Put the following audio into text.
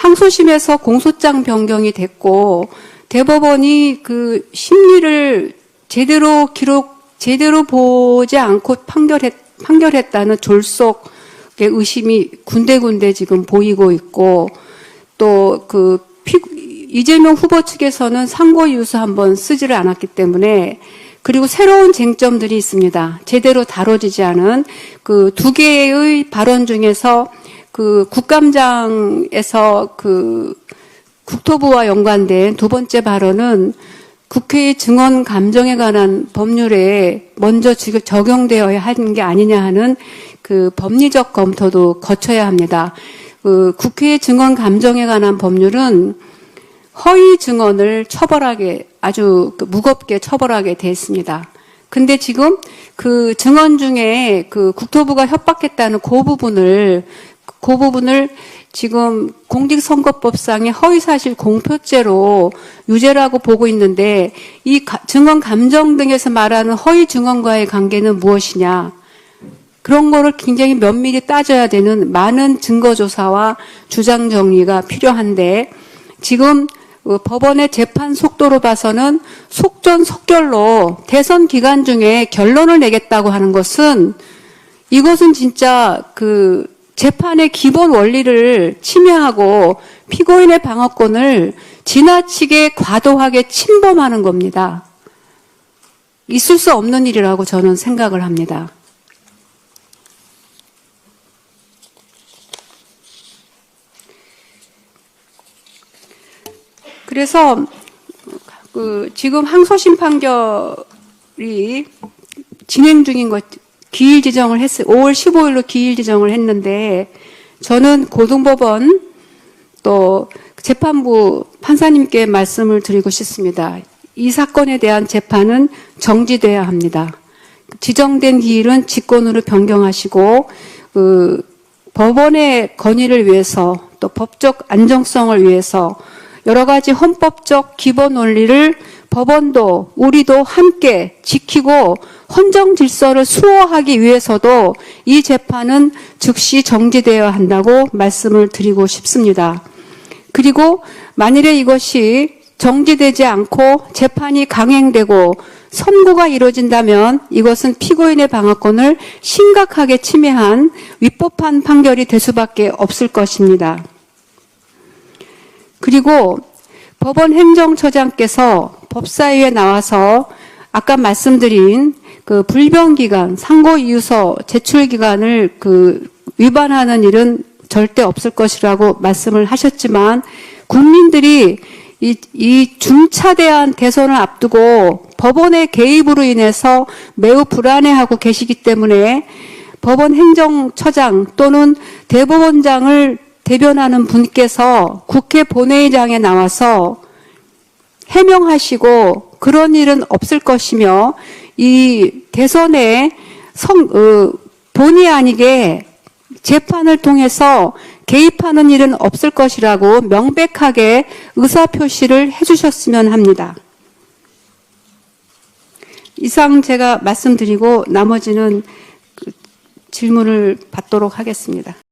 항소심에서 공소장 변경이 됐고 대법원이 그 심리를 제대로 기록 제대로 보지 않고 판결했 판결했다는 졸속의 의심이 군데군데 지금 보이고 있고 또그 이재명 후보 측에서는 상고 유서 한번 쓰지를 않았기 때문에 그리고 새로운 쟁점들이 있습니다. 제대로 다뤄지지 않은 그 두 개의 발언 중에서 그 국감장에서 그 국토부와 연관된 두 번째 발언은 국회의 증언 감정에 관한 법률에 먼저 적용되어야 하는 게 아니냐 하는 그 법리적 검토도 거쳐야 합니다. 그 국회의 증언 감정에 관한 법률은 허위 증언을 처벌하게 아주 그 무겁게 처벌하게 돼 있습니다. 근데 지금 그 증언 중에 그 국토부가 협박했다는 그 부분을 그 부분을 지금 공직선거법상의 허위사실 공표죄로 유죄라고 보고 있는데 이 가- 증언 감정 등에서 말하는 허위 증언과의 관계는 무엇이냐? 그런 거를 굉장히 면밀히 따져야 되는 많은 증거 조사와 주장 정리가 필요한데 지금 어, 법원의 재판 속도로 봐서는 속전속결로 대선 기간 중에 결론을 내겠다고 하는 것은 이것은 진짜 그 재판의 기본 원리를 침해하고 피고인의 방어권을 지나치게 과도하게 침범하는 겁니다. 있을 수 없는 일이라고 저는 생각을 합니다. 그래서 그 지금 항소심 판결이 진행 중인 것 기일 지정을 했어요. 5월 15일로 기일 지정을 했는데 저는 고등법원 또 재판부 판사님께 말씀을 드리고 싶습니다. 이 사건에 대한 재판은 정지돼야 합니다. 지정된 기일은 직권으로 변경하시고 그 법원의 건의를 위해서 또 법적 안정성을 위해서 여러 가지 헌법적 기본 원리를 법원도 우리도 함께 지키고 헌정 질서를 수호하기 위해서도 이 재판은 즉시 정지되어야 한다고 말씀을 드리고 싶습니다. 그리고 만일에 이것이 정지되지 않고 재판이 강행되고 선고가 이루어진다면 이것은 피고인의 방어권을 심각하게 침해한 위법한 판결이 될 수밖에 없을 것입니다. 그리고 법원 행정처장께서 법사위에 나와서 아까 말씀드린 그 불변 기간, 상고 이유서 제출 기간을 그 위반하는 일은 절대 없을 것이라고 말씀을 하셨지만 국민들이 이, 이 중차대한 대선을 앞두고 법원의 개입으로 인해서 매우 불안해하고 계시기 때문에 법원 행정처장 또는 대법원장을 대변하는 분께서 국회 본회의장에 나와서 해명하시고 그런 일은 없을 것이며 이 대선에 성, 어, 본의 아니게 재판을 통해서 개입하는 일은 없을 것이라고 명백하게 의사표시를 해주셨으면 합니다. 이상 제가 말씀드리고 나머지는 그 질문을 받도록 하겠습니다.